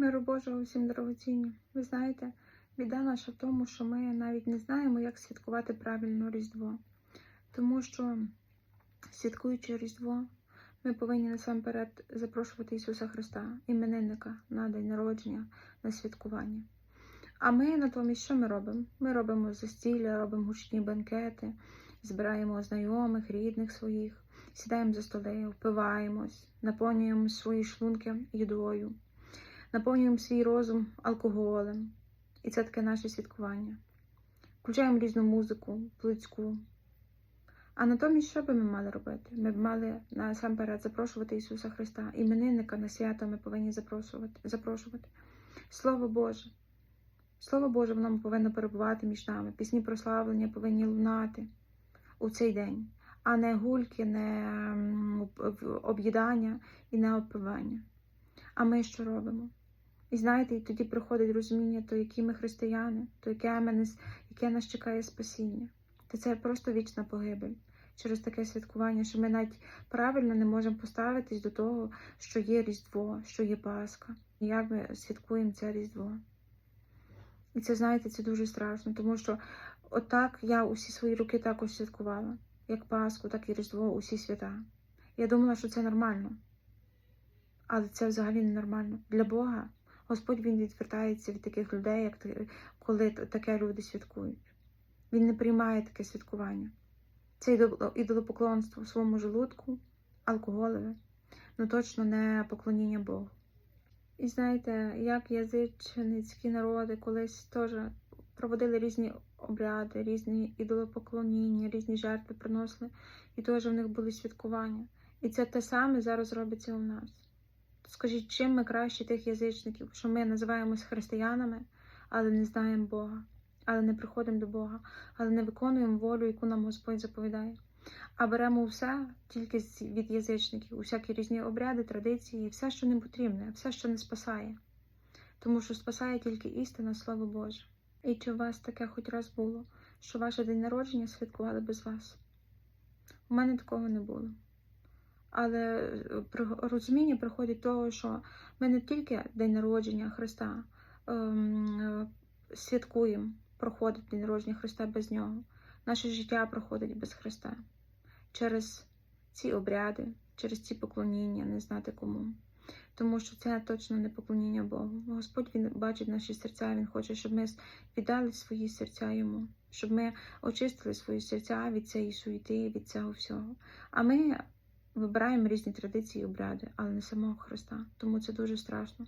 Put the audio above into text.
Миру Божого всім дорогоцінні. Ви знаєте, біда наша в тому, що ми навіть не знаємо, як святкувати правильно Різдво. Тому що, святкуючи Різдво, ми повинні насамперед запрошувати Ісуса Христа, іменинника на день народження, на святкування. А ми натомість що ми робимо? Ми робимо застілля, робимо гучні бенкети, збираємо знайомих, рідних своїх, сідаємо за столи, впиваємось, наповнюємо свої шлунки їдою наповнюємо свій розум алкоголем. І це таке наше святкування. Включаємо різну музику, плицьку. А натомість, що би ми мали робити? Ми б мали насамперед запрошувати Ісуса Христа. Іменинника на свято ми повинні запрошувати. запрошувати. Слово Боже. Слово Боже, воно повинно перебувати між нами. Пісні прославлення повинні лунати у цей день, а не гульки, не об'їдання і не опивання. А ми що робимо? І знаєте, і тоді приходить розуміння, то які ми християни, то яке, мене, яке нас чекає спасіння. То це просто вічна погибель через таке святкування, що ми навіть правильно не можемо поставитись до того, що є Різдво, що є Пасха, і як ми святкуємо це Різдво. І це, знаєте, це дуже страшно, тому що отак я усі свої роки також святкувала, як Пасху, так і Різдво, усі свята. Я думала, що це нормально. Але це взагалі не нормально. Для Бога Господь Він відвертається від таких людей, як коли таке люди святкують. Він не приймає таке святкування. Це ідолопоклонство в своєму желудку, алкоголеве, ну точно не поклоніння Богу. І знаєте, як язичницькі народи колись теж проводили різні обряди, різні ідолопоклоніння, різні жертви приносили, і теж в них були святкування. І це те саме зараз робиться у нас. Скажіть, чим ми краще тих язичників, що ми називаємось християнами, але не знаємо Бога, але не приходимо до Бога, але не виконуємо волю, яку нам Господь заповідає. А беремо все тільки від язичників, усякі різні обряди, традиції, все, що не потрібне, все, що не спасає. Тому що спасає тільки істина, Слово Боже. І чи у вас таке хоч раз було, що ваше день народження святкували без вас? У мене такого не було. Але е, розуміння приходить того, що ми не тільки день народження Христа ем, святкуємо, проходить день народження Христа без нього. Наше життя проходить без Христа через ці обряди, через ці поклоніння, не знати кому. Тому що це точно не поклоніння Богу. Господь Він бачить наші серця, Він хоче, щоб ми віддали свої серця йому, щоб ми очистили свої серця від цієї суєти, від цього всього. А ми вибираємо різні традиції і обряди, але не самого Христа. Тому це дуже страшно.